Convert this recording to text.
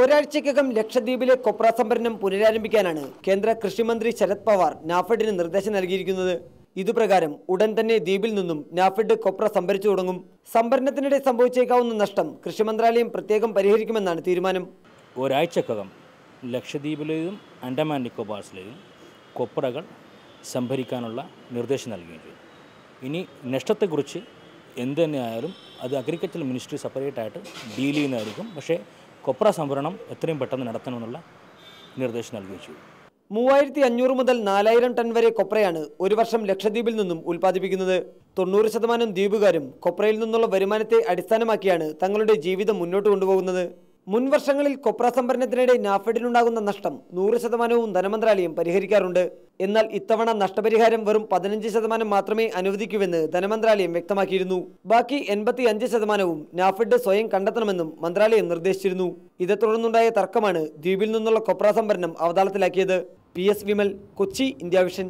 ഒരാഴ്ചയ്ക്കകം ലക്ഷദ്വീപിലെ കൊപ്ര സംഭരണം പുനരാരംഭിക്കാനാണ് കേന്ദ്ര കൃഷിമന്ത്രി ശരത് പവാർ നാഫഡിന് നിർദ്ദേശം നൽകിയിരിക്കുന്നത്. ഇതുപ്രകാരം ഉടൻ തന്നെ ദ്വീപിൽ നിന്നും നാഫഡ് കൊപ്ര സംഭരിച്ചു തുടങ്ങും. സംഭരണത്തിനിടെ സംഭവിച്ചേക്കാവുന്ന നഷ്ടം കൃഷി മന്ത്രാലയം പ്രത്യേകം പരിഹരിക്കുമെന്നാണ് തീരുമാനം. ഒരാഴ്ചക്കകം ലക്ഷദ്വീപിലെയും ആൻഡമാൻ നിക്കോബാർസിലെയും കൊപ്രകൾ സംഭരിക്കാനുള്ള നിർദ്ദേശം നൽകിയിട്ടുണ്ട്. ഇനി നഷ്ടത്തെക്കുറിച്ച് എന്ത് തന്നെയായാലും അത് അഗ്രികൾച്ചർ മിനിസ്ട്രി സെപ്പറേറ്റ് ആയിട്ട് ഡീൽ ചെയ്യുന്നതായിരിക്കും. പക്ഷേ കൊപ്ര സംഭരണം എത്രയും പെട്ടെന്ന് നടത്തണമെന്നുള്ള നിർദ്ദേശം നൽകിച്ചു മൂവായിരത്തി അഞ്ഞൂറ് മുതൽ നാലായിരം ടൺ വരെ കൊപ്രയാണ് ഒരു വർഷം ലക്ഷദ്വീപിൽ നിന്നും ഉൽപ്പാദിപ്പിക്കുന്നത്. തൊണ്ണൂറ് ശതമാനം ദ്വീപുകാരും കൊപ്രയിൽ നിന്നുള്ള വരുമാനത്തെ അടിസ്ഥാനമാക്കിയാണ് തങ്ങളുടെ ജീവിതം മുന്നോട്ട് കൊണ്ടുപോകുന്നത്. മുൻ വർഷങ്ങളിൽ കൊപ്ര സംഭരണത്തിനിടെ നാഫെഡിനുണ്ടാകുന്ന നഷ്ടം നൂറ് ശതമാനവും ധനമന്ത്രാലയം പരിഹരിക്കാറുണ്ട്. എന്നാൽ ഇത്തവണ നഷ്ടപരിഹാരം വെറും പതിനഞ്ച് ശതമാനം മാത്രമേ അനുവദിക്കൂവെന്ന് ധനമന്ത്രാലയം വ്യക്തമാക്കിയിരുന്നു. ബാക്കി എൺപത്തി അഞ്ച് ശതമാനവും നാഫെഡ് സ്വയം കണ്ടെത്തണമെന്നും മന്ത്രാലയം നിർദ്ദേശിച്ചിരുന്നു. ഇതേ തുടർന്നുണ്ടായ തർക്കമാണ് ദ്വീപിൽ നിന്നുള്ള കൊപ്ര സംഭരണം അവതാളത്തിലാക്കിയത്. P S Vimal Kochi India Vision.